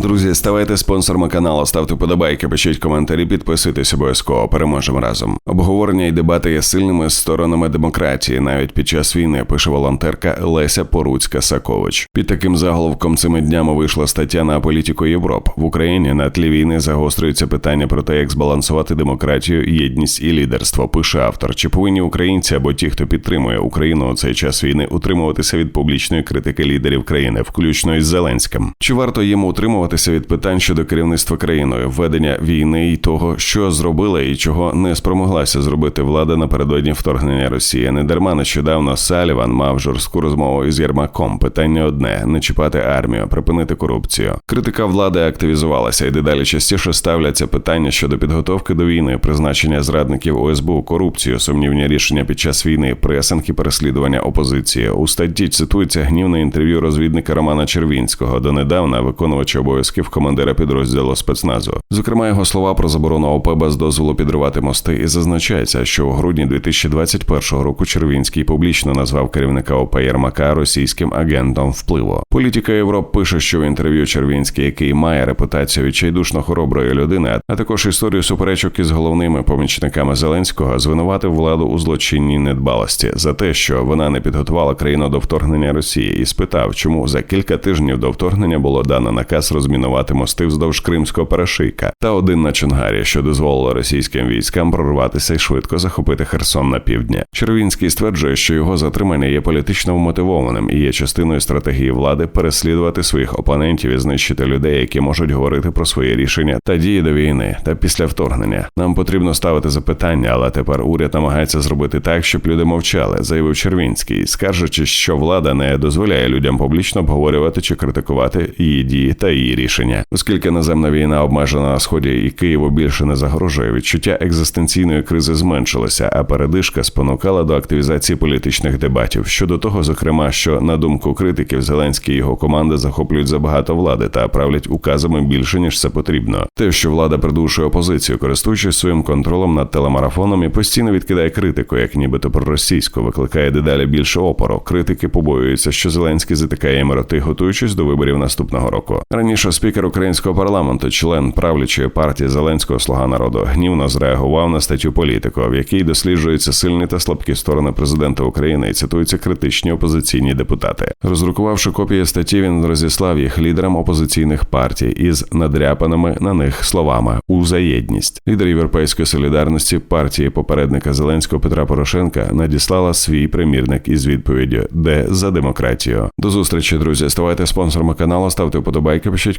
Друзі, ставайте спонсорами каналу, ставте подобайки, пишіть коментарі, підписуйтесь обов'язково. Переможемо разом. Обговорення і дебати є сильними сторонами демократії, навіть під час війни, пише волонтерка Леся Поруцька Сакович. Під таким заголовком цими днями вийшла стаття на політику Європ. В Україні на тлі війни загострюється питання про те, як збалансувати демократію, єдність і лідерство. Пише автор. Чи повинні українці або ті, хто підтримує Україну у цей час війни, утримуватися від публічної критики лідерів країни, включно із Зеленським? Чи варто їм утримуватися від питань щодо керівництва країною, ведення війни і того, що зробила і чого не спромоглася зробити влада напередодні вторгнення Росії? Не дарма нещодавно Саліван мав жорстку розмову із Єрмаком. Питання одне: не чіпати армію, припинити корупцію. Критика влади активізувалася і дедалі частіше ставляться питання щодо підготовки до війни, призначення зрадників ОСБУ, корупцію, сумнівні рішення під час війни, пресинг і переслідування опозиції. У статті цитується гнівне інтерв'ю розвідника Романа Червінського, донедавна виконувача обов'язків командира підрозділу спецназу. Зокрема, його слова про заборону ОП без дозволу підривати мости, і зазначається, що у грудні 2021 року Червінський публічно назвав керівника ОП Єрмака російським агентом впливу. Політика Європ пише, що в інтерв'ю Червінський, який має репутацію відчайдушно хороброї людини, а також історію суперечок із головними помічниками Зеленського, звинуватив владу у злочинній недбалості за те, що вона не підготувала країну до вторгнення Росії, і спитав, чому за кілька тижнів до вторгнення було дано наказ розмінувати мости вздовж Кримського перешийка та один на Чонгарі, що дозволило російським військам прорватися і швидко захопити Херсон на півдні. Червінський стверджує, що його затримання є політично вмотивованим і є частиною стратегії влади переслідувати своїх опонентів і знищити людей, які можуть говорити про свої рішення та дії до війни та після вторгнення. Нам потрібно ставити запитання, але тепер уряд намагається зробити так, щоб люди мовчали, заявив Червінський, скаржачи, що влада не дозволяє людям публічно обговорювати чи критикувати її дії та її рішення, оскільки наземна війна обмежена на сході і Києву більше не загрожує. Відчуття екзистенційної кризи зменшилося, а передишка спонукала до активізації політичних дебатів щодо того, зокрема, що на думку критиків Зеленський і його команда захоплюють забагато влади та правлять указами більше ніж це потрібно. Те, що влада придушує опозицію, користуючись своїм контролем над телемарафоном і постійно відкидає критику, як нібито проросійську, викликає дедалі більше опору. Критики побоюються, що Зеленський затикає їм роти, готуючись до виборів наступного року. Раніше спікер українського парламенту, член правлячої партії Зеленського Слуга народу, гнівно зреагував на статтю політико, в якій досліджуються сильні та слабкі сторони президента України і цитуються критичні опозиційні депутати. Роздрукувавши копії статті, він розіслав їх лідерам опозиційних партій із надряпаними на них словами узаєдність. Лідер європейської солідарності партії попередника Зеленського Петра Порошенка надіслала свій примірник із відповіддю, де за демократію. До зустрічі, друзі. Ставайте спонсорами каналу, ставте вподобайки, пишіть